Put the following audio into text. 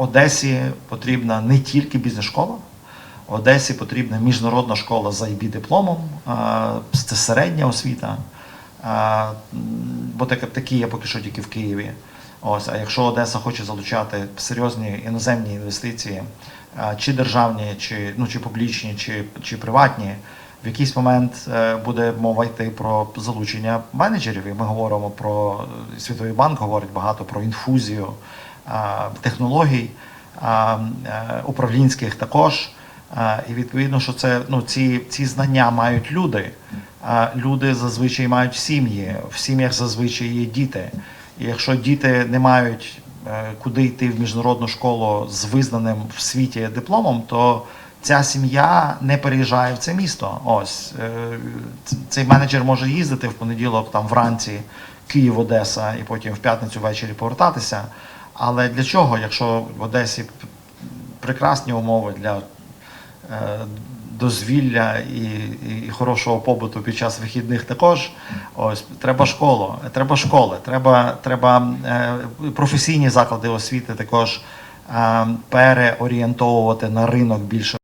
Одесі потрібна не тільки бізнес-школа, Одесі потрібна міжнародна школа за IB дипломом, це середня освіта. Бо так, такі є поки що тільки в Києві. Ось, а якщо Одеса хоче залучати серйозні іноземні інвестиції, чи державні, чи, ну, чи публічні, чи, чи приватні, в якийсь момент е, буде мова йти про залучення менеджерів. І ми говоримо про Світовий банк говорить багато про інфузію технологій е, управлінських також. І відповідно, що це ну ці, ці знання мають люди. Люди зазвичай мають сім'ї. В сім'ях зазвичай є діти. І якщо діти не мають е, куди йти в міжнародну школу з визнаним в світі дипломом, то ця сім'я не переїжджає в це місто. Ось е, цей менеджер може їздити в понеділок, там вранці Київ, Одеса, і потім в п'ятницю ввечері повертатися. Але для чого, якщо в Одесі прекрасні умови для е, дозвілля і, і, хорошого побуту під час вихідних також. Ось треба школу, треба школи, треба, треба е, професійні заклади освіти також е, переорієнтовувати на ринок більше